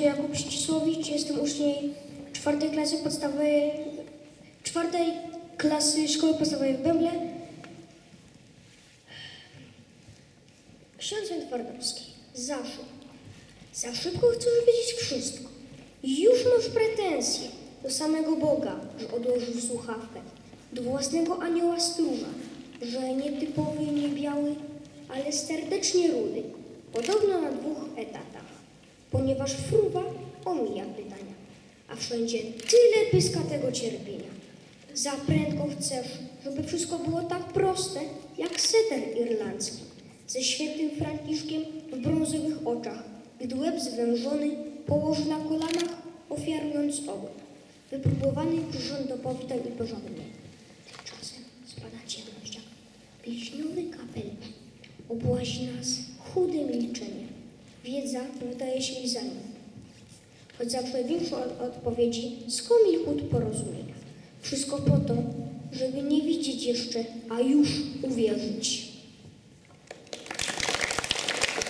się Jakub Ścisłowicz, jestem uczniem czwartej klasy podstawowej, czwartej klasy szkoły podstawowej w Bęble. Ksiądz Twardowski, za szybko, za szybko chcesz wiedzieć wszystko. Już masz pretensje do samego Boga, że odłożył słuchawkę, do własnego anioła stróża, że nie typowy, nie biały, ale serdecznie rudy, podobno ponieważ fruwa omija pytania, a wszędzie tyle pyska tego cierpienia. Za prędko chcesz, żeby wszystko było tak proste, jak seter irlandzki, ze świętym Franciszkiem w brązowych oczach, gdy łeb zwężony położy na kolanach, ofiarując ogon. Wypróbowany rząd do powitań i porządny. Tymczasem spada ciemność jak pilśniowy kapelusz. Obłazi nas chude milczenie. Wiedza wydaje się za nim. Choć zawsze większą od odpowiedzi skomi chód porozumienia. Wszystko po to, żeby nie widzieć jeszcze, a już uwierzyć.